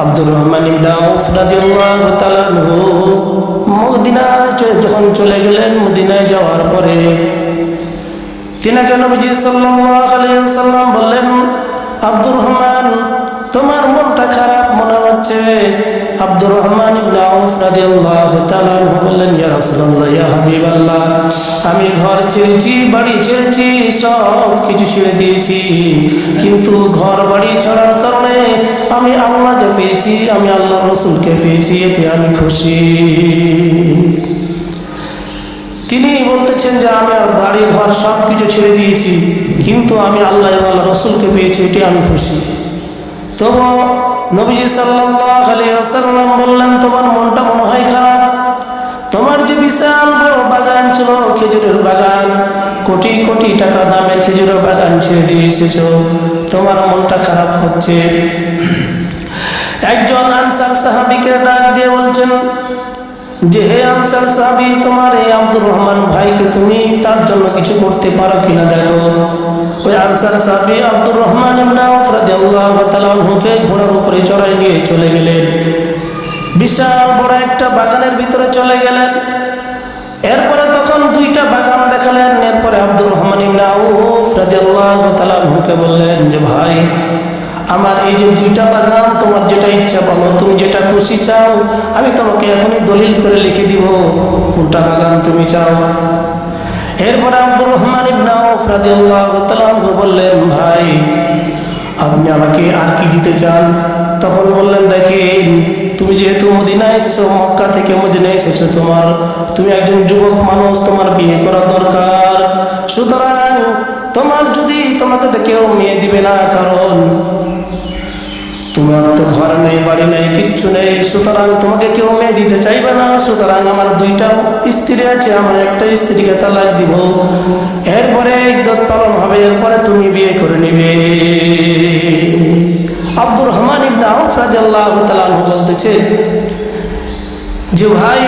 আব্দুর রহমান ইবনা আউফ রাদিয়াল্লাহু মদিনা যখন চলে গেলেন, মদিনায় যাওয়ার পরে তিনাকে নবীজি ওয়াসাল্লাম বললেন, আব্দুর রহমান, তোমার মনটা খারাপ মনে হচ্ছে। আব্দুর রহমান ইবনে আউফ রাদিয়াল্লাহু তাআলা বললেন, ইয়া রাসূলুল্লাহ, ইয়া হাবিবাল্লাহ। আমি ঘর ছেড়েছি, বাড়ি ছেড়েছি, সব কিছু ছেড়ে দিয়েছি। কিন্তু ঘর, বাড়ি ছাড়ার কারণে আমি আল্লাহকে পেয়েছি, আমি আল্লাহ রসুলকে পেয়েছি, এতে আমি খুশি। তিনি বলতেছেন যে, আমি আর বাড়ি, ঘর সব কিছু ছেড়ে দিয়েছি, কিন্তু আমি আল্লাহ আল্লাহ রসুলকে পেয়েছি এটি আমি খুশি। তবু নবীজি সাল্লাম বললেন, তোমার মনটা মনে হয় খারাপ? তোমার যে বিশাল বড় বাগান ছিল, খেজুরের বাগান, কোটি কোটি টাকা দামের খেজুরের বাগান ছেড়ে দিয়ে এসেছ। তোমার মনটা খারাপ হচ্ছে। একজন আনসার সাহাবিকে ডাক দিয়ে বলছেন, যে হে আনসার সাহাবি, তোমার এই আব্দুর রহমান ভাইকে তুমি তার জন্য কিছু করতে পারো কিনা দেখো? ওই আনসার সাহাবি আব্দুর রহমান ইবনে আউফ রাদিয়াল্লাহু তাআলা ঘোড়ার উপরে চড়াই নিয়ে চলে গেলেন। বিশাল বড় একটা বাগানের ভিতরে চলে গেলেন। এরপরে তখন দুইটা বাগান দেখালেন। এরপরে আব্দুর রহমান আনহুকে বললেন যে, ভাই, আমার এই যে দুইটা বাগান, তোমার যেটা ইচ্ছা বলো। তুমি যেটা খুশি চাও, আমি তোমাকে এখনই দলিল করে লিখে দিব। কোনটা বাগান তুমি চাও? এরপরে আব্দুর রহমান ইবনা আউফ বললেন, ভাই, আপনি আমাকে আর কি দিতে চান? তখন বললেন তুমি যেহেতু মদিনায় এসেছ, মক্কা থেকে মদিনায় এসেছ, তোমার, তুমি একজন যুবক মানুষ, তোমার বিয়ে করা দরকার। সুতরাং তোমার যদি তোমাকে তো কেউ মেয়ে দিবে না, কারণ তোমার তো ঘর নেই, বাড়ি নেই, কিচ্ছু নেই। সুতরাং তোমাকে কেউ মেয়ে দিতে চাইবে না। সুতরাং আমার দুইটা স্ত্রী আছে, আমার একটা স্ত্রীকে তালাক দিব। এরপরে ইদ্যত পালন হবে, এরপরে তুমি বিয়ে করে নিবে। আব্দুর রহমান বলতেছে, যে ভাই,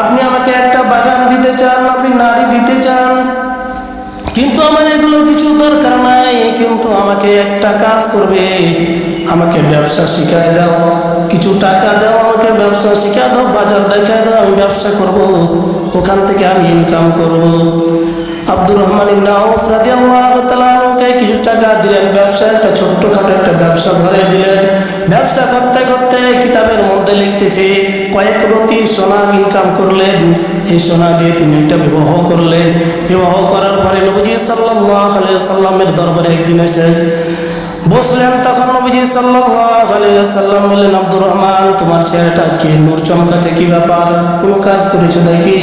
আপনি আমাকে একটা বাগান দিতে চান, আপনি নারী দিতে চান, কিন্তু আমার এগুলো কিছু দরকার নাই, কিন্তু আমাকে একটা কাজ করবে, আমাকে ব্যবসা শিখায় দাও, কিছু টাকা দাও, আমাকে ব্যবসা শিখায় দাও, বাজার দেখায় দাও, আমি ব্যবসা করব, ওখান থেকে আমি ইনকাম করব। আব্দুর রহমান কিছু টাকা দিলেন ব্যবসা একটা ছোট্টখাটো একটা ব্যবসা ধরে দিলেন। ব্যবসা করতে করতে কিতাবের মধ্যে লিখতেছে, কয়েক রতি সোনা ইনকাম করলেন। এই সোনা দিয়ে তিনি একটা বিবাহ করলেন। বিবাহ করার পরে নবজি সাল্লাহ সাল্লামের দরবারে একদিন এসে বসলেন তখন নবীজি সাল্লাম বললেন, আব্দুর রহমান, তোমার চেহারাটা আজকে নূর চমকাছে কি ব্যাপার? কোনো কাজ করেছ দেখি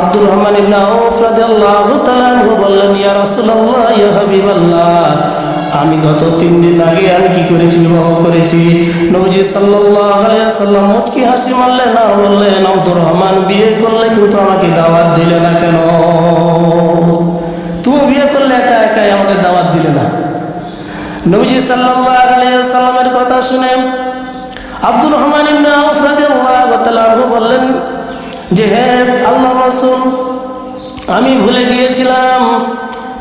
আব্দুর রহমান বললেন হাবিবাল্লাহ, আমি গত তিন দিন আগে আমি কি করেছি, বিবাহ করেছি? নবীজি সাল্লাম মুচকি হাসি মারলেন আর বললেন, আব্দুর রহমান, বিয়ে করলে কিন্তু আমাকে দাওয়াত দিলে না কেন? তুমি বিয়ে করলে একা একাই আমাকে দাওয়াত দিলে না? নবীজি সাল্লাল্লাহু আলাইহি সাল্লামের কথা শুনে আব্দুর রহমান ইবনে আউফ রাদিয়াল্লাহু তাআলা বললেন যে, হে আল্লাহ রাসূল, আমি ভুলে গিয়েছিলাম।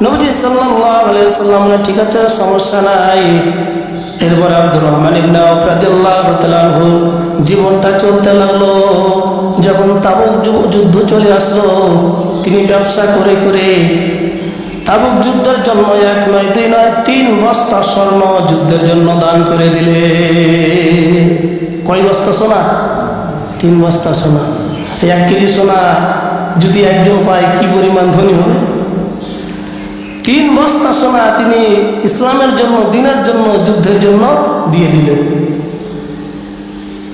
নবীজি সাল্লাল্লাহু আলাইহি সাল্লাম ঠিক আছে, সমস্যা নাই। এরপর আব্দুর রহমান ইবনে আউফ রাদিয়াল্লাহু তাআলা জীবনটা চলতে লাগল। যখন তাবুক যুদ্ধ চলে আসলো, তিনি ব্যবসা করে করে তাবুক যুদ্ধের জন্য এক নয়, দুই নয়, তিন বস্তা স্বর্ণ যুদ্ধের জন্য দান করে দিলে। কয় বস্তা সোনা? তিন বস্তা সোনা। এক কেজি সোনা যদি একজন পায়, কি পরিমাণ ধনী হবে? তিন বস্তা সোনা তিনি ইসলামের জন্য, দিনের জন্য, যুদ্ধের জন্য দিয়ে দিলেন।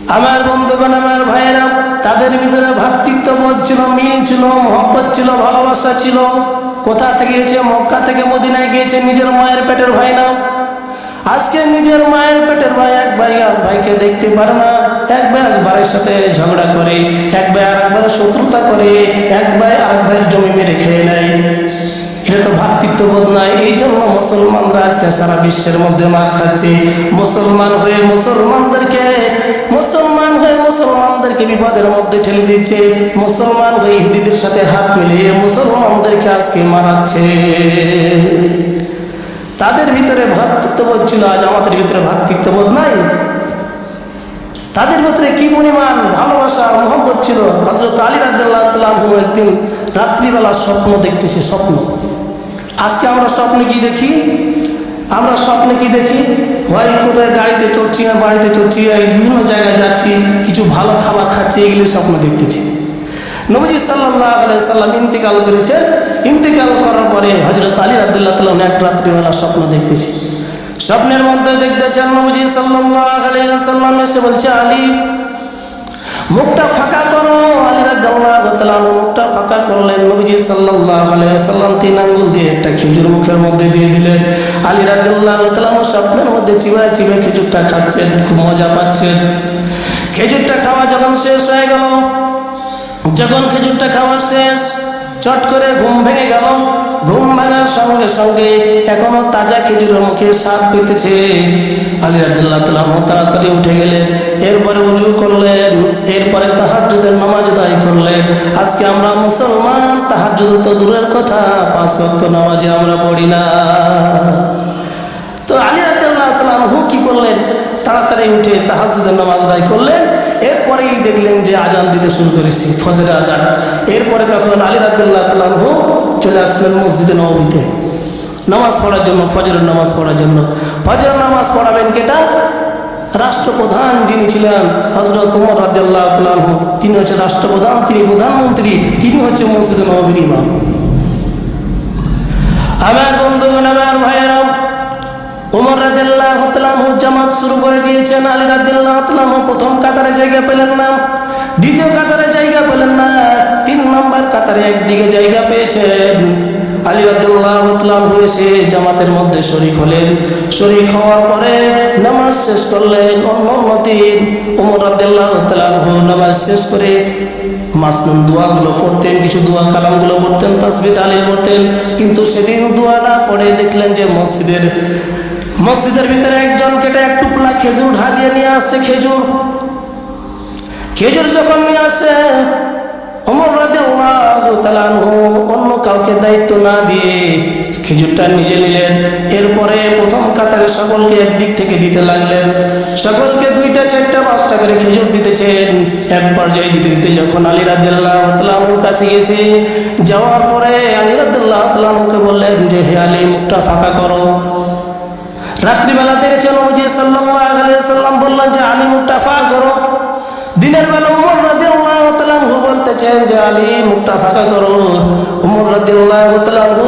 আমার বন্ধুগণ, আমার ভাইয়েরা, তাদের ভিতরে ভ্রাতৃত্ববোধ ছিল, মিল ছিল, মহব্বত ছিল, ভালোবাসা ছিল। কোথা থেকে গিয়েছে? মক্কা থেকে মদিনায় গিয়েছে। নিজের মায়ের পেটের ভাই না। আজকে নিজের মায়ের পেটের ভাই এক ভাই আর ভাইকে দেখতে পারে না। এক ভাই এক ভাইয়ের সাথে ঝগড়া করে, এক ভাই আর একবারের শত্রুতা করে, এক ভাই আর এক ভাইয়ের জমি মেরে খেয়ে নেয়। এটা তো ভ্রাতৃত্ববোধ নাই। এই জন্য মুসলমানরা আজকে সারা বিশ্বের মধ্যে মার খাচ্ছে। মুসলমান হয়ে মুসলমানদেরকে মুসলমান হয়ে মুসলমানদেরকে বিপদের মধ্যে ঠেলে দিচ্ছে, মুসলমান হয়ে ইহুদিদের সাথে হাত মিলিয়ে মুসলমানদেরকে আজকে মারাচ্ছে। তাদের ভিতরে ভ্রাতৃত্ববোধ ছিল, আজ আমাদের ভিতরে ভ্রাতৃত্ববোধ নাই। তাদের ভিতরে কি পরিমাণ ভালোবাসা, মহব্বত ছিল? হজরত আলী রাজ্লাহ একদিন রাত্রিবেলা স্বপ্ন দেখতেছে, স্বপ্ন। আজকে আমরা স্বপ্নে কি দেখি? আমরা স্বপ্নে কি দেখি? হয় কোথায় গাড়িতে চড়ছি আর বাড়িতে চড়ছি? বিভিন্ন জায়গায় যাচ্ছি, কিছু ভালো খাবার খাচ্ছি, এগুলি স্বপ্ন দেখতেছি। নবজি সাল্লাহ সাল্লাম ইন্তেকাল করেছে। ইন্তেকাল করার পরে হজরত আলী রাদুল্লাহ তালাম এক রাত্রিবেলা স্বপ্ন দেখতেছি। স্বপ্নের মধ্যে দেখতেছেন নবজি সাল্লাহ সাল্লাম, এসে বলছে, আলী মুখটা ফাঁকা করো। মুখটা ফাঁকা সাল্লাম দিয়ে একটা খেজুর মুখের মধ্যে দিয়ে দিলেন। মধ্যে খেজুরটা খাচ্ছেন, খুব মজা পাচ্ছেন। খেজুরটা খাওয়া যখন শেষ হয়ে যখন খেজুরটা খাওয়া শেষ, চট করে ঘুম ভেঙে গেল ঘুম ভাঙার সঙ্গে সঙ্গে এখনও তাজা খেজুরের মুখে সাপ পেতেছে। আলী আবদুল্লাহ তালাম তাড়াতাড়ি উঠে গেলেন, এরপরে উঁচু করলেন, এরপরে তাহাজুদের নামাজ দায়ী করলেন। আজকে আমরা মুসলমান তাহাজুদ তো দূরের কথা, পাঁচ ওয়াক্ত নামাজে আমরা পড়ি না। তো আলী আবদুল্লাহ হু কি করলেন? তাড়াতাড়ি উঠে তাহাজুদের নামাজ আদায় করলেন। এরপরেই দেখলেন যে আজান দিতে শুরু করেছি, ফজরের আজান। এরপরে তখন আলী রাবদুল্লাহ তালাহু চলে আসলেন মসজিদে নবীতে নামাজ পড়ার জন্য, ফজরের নামাজ পড়ার জন্য। ফজরের নামাজ পড়াবেন কেটা? রাষ্ট্রপ্রধান যিনি ছিলেন হজরত উমর রাজ্লাহ তিনি হচ্ছে রাষ্ট্রপ্রধান, তিনি প্রধানমন্ত্রী, তিনি হচ্ছে মসজিদে নবীর ইমাম। আমার বন্ধু আমার ভাইয়েরা শুরু করে দিয়েছেন প্রথম কাতারে জায়গা পেলেন না, দ্বিতীয় কাতারে জায়গা পেলেন না, তিন নম্বর কাতারে একদিকে জায়গা জামাতের মধ্যে শরিক হলেন। শরিক হওয়ার পরে নামাজ শেষ করলেন, অন্য অন্য দিন নামাজ শেষ করে মাসনুম দোয়াগুলো পড়তেন, কিছু দোয়া কালামগুলো পড়তেন তাসবিদ আলী পড়তেন কিন্তু সেদিন দোয়া না পড়ে দেখলেন যে মসজিদের মসজিদের ভিতরে একজন কেটে এক টুকলা খেজুর ঢা দিয়ে নিয়ে আসছে খেজুর। খেজুর যখন নিয়ে আসে অমর রাধে অন্য কাউকে দায়িত্ব না দিয়ে খেজুরটা নিজে নিলেন। এরপরে প্রথম কাতারে সকলকে একদিক থেকে দিতে লাগলেন। সকলকে দুইটা, চারটা, পাঁচটা করে খেজুর দিতেছেন এক পর্যায়ে দিতে দিতে যখন আলী রাদিল্লাহর কাছে গেছে, যাওয়ার পরে আলী রাদিল্লাহকে বললেন যে, হে আলী, মুখটা ফাঁকা করো। রাত্রিবেলা দেখেছেন নবজি সাল্লাম বললেন যে আলী মুখটা ফাঁকা করো। দিনের বেলা উমর রাদিয়াল্লাহু বলতেছেন যে আলী মুখটা ফাঁকা করো। উমর রাদিয়াল্লাহু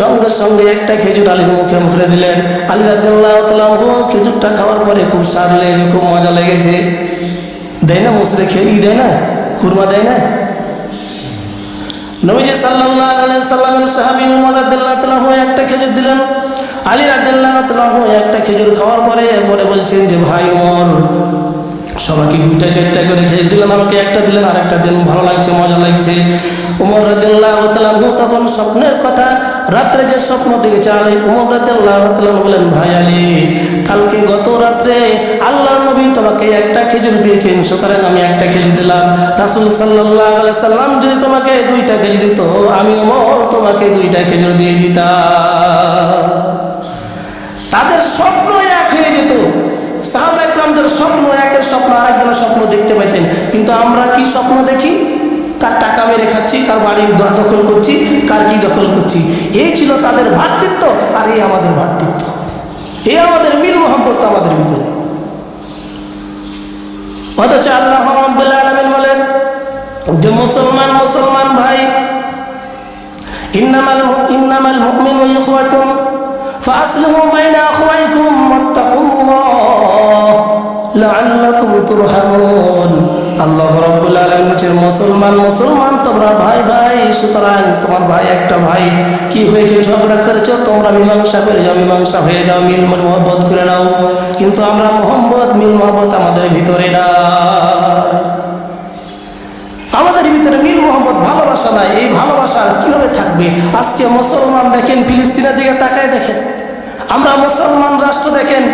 সঙ্গে সঙ্গে একটা খেজুর আলীর মুখে মুখে দিলেন। আলী রাদিয়াল্লাহু খেজুরটা খাওয়ার পরে খুব স্বাদ লেগেছে খুব মজা লেগেছে। দেয় না মুসরে খেয়ে দেয় না? খুরমা দেয় না? নবীজি সাল্লাল্লাহু আলাইহি সাল্লামের সাহাবী উমর রাদিয়াল্লাহু একটা খেজুর দিলেন। আলী রাদিয়াল্লাহু একটা খেজুর খাওয়ার পরে এরপরে বলছেন যে, ভাই উমর সবাইকে দুইটা, চারটা করে খেয়ে দিলেন, আমাকে একটা দিলেন আর একটা দিন ভালো লাগছে, মজা লাগছে। উমর রাদিল্লাহ তখন স্বপ্নের কথা, রাত্রে যে স্বপ্ন দেখেছে আলী উমর রাদিল্লাহ বলেন, ভাই আলী, কালকে গত রাত্রে আল্লাহ নবী তোমাকে একটা খেজুর দিয়েছেন, সুতরাং আমি একটা খেজুর দিলাম। রাসুল সাল্লাহ সাল্লাম যদি তোমাকে দুইটা খেজুর দিত, আমি উমর তোমাকে দুইটা খেজুর দিয়ে দিতাম। তাদের স্বপ্ন এক হয়ে যেত। সাহাবা একরামদের স্বপ্ন একের স্বপ্ন আরেকজনের স্বপ্ন দেখতে পাইতেন। কিন্তু আমরা কি স্বপ্ন দেখি? কার টাকা মেরে খাচ্ছি, কার বাড়ি দখল করছি, কার কি দখল করছি? এই ছিল তাদের ভাতৃত্ব আর এই আমাদের ভাতৃত্ব। এই আমাদের মিল মোহাম্মত আমাদের ভিতরে। অথচ আল্লাহ আলমিন বলেন, যে মুসলমান মুসলমান ভাই, ইন্নামাল ইন্নামাল মুমিন ইখওয়াতুম فأصلحوا بين أخويكم واتقوا الله لعلكم ترحمون আল্লাহ রব্বুল আলমিনের মুসলমান মুসলমান তোমরা ভাই ভাই সুতরাং তোমার ভাই একটা ভাই কি হয়েছে ঝগড়া করেছো তোমরা মীমাংসা করে যাও মীমাংসা হয়ে যাও মিল মোহব্বত করে নাও কিন্তু আমরা মোহাম্মদ মিল মোহব্বত আমাদের ভিতরে না ভালোবাসা নাই, এই ভালোবাসা আর কীভাবে থাকবে? আজকে মুসলমান দেখেন, ফিলিস্তিনের দিকে তাকায় দেখেন। আমরা মুসলমান রাষ্ট্র দেখেন,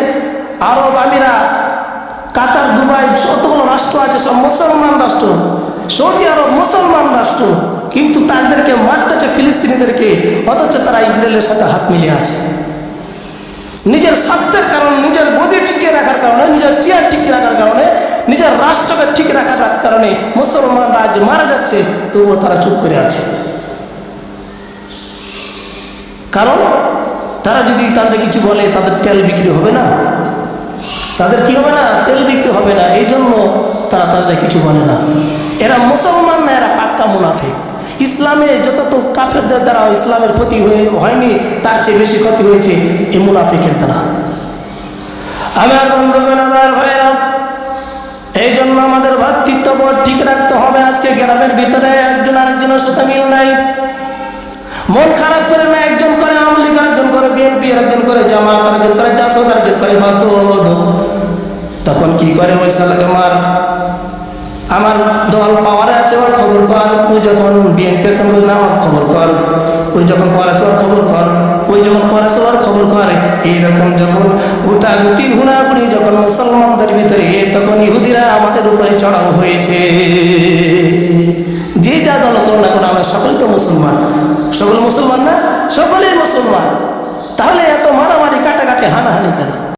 আরব আমিরা, কাতার, দুবাই, যতগুলো রাষ্ট্র আছে, সব মুসলমান রাষ্ট্র। সৌদি আরব মুসলমান রাষ্ট্র, কিন্তু তাদেরকে মারতেছে ফিলিস্তিনিদেরকে, অথচ তারা ইসরায়েলের সাথে হাত মিলিয়ে আছে। নিজের স্বার্থের কারণে, নিজের গদি টিকিয়ে রাখার কারণে, নিজের চেয়ার টিকিয়ে রাখার কারণে রাষ্ট্রকে ঠিক রাখার কারণে মুসলমান রাজ মারা যাচ্ছে, তবুও তারা চুপ করে আছে। কারণ তারা যদি তাদের কিছু বলে, তাদের তেল বিক্রি হবে না। তাদের কি হবে না? তেল বিক্রি হবে না। এই জন্য তারা তাদের কিছু বলে না। এরা মুসলমান না, এরা পাক্কা মুনাফিক। ইসলামে যত তো কাফেরদের দ্বারা ইসলামের ক্ষতি হয়ে, হয়নি, তার চেয়ে বেশি ক্ষতি হয়েছে এই মুনাফিকের দ্বারা। আমার বন্ধুগণ, আমার এই জন্য আমাদের ভাতৃত্ববোধ ঠিক রাখতে হবে। আজকে গ্রামের ভিতরে একজন আরেকজনের সাথে মিল নাই। মন খারাপ করে না, একজন করে আওয়ামী লীগ একজন করে বিএনপি একজন করে জামাত একজন করে জাসদ একজন করে বাসদ তখন কি করে ওই সালাকে মার আমার দল পাওয়ারে আছে, ওর খবর কর। ওই যখন বিএনপি না আমার খবর কর। ওই যখন পড়াশোনার খবর কর। ওই যখন পড়াশোনার খবর কর। এইরকম যখন হুটাগুতি হুনাহুনি যখন মুসলমানদের ভিতরে, তখন ইহুদিরা আমাদের উপরে চড়াও হয়েছে। যে যা দল করো না করো আমরা সকলেই তো মুসলমান। সকল মুসলমান না? সকলেই মুসলমান। তাহলে এত মারামারি, কাটাকাটি, হানাহানি কেন?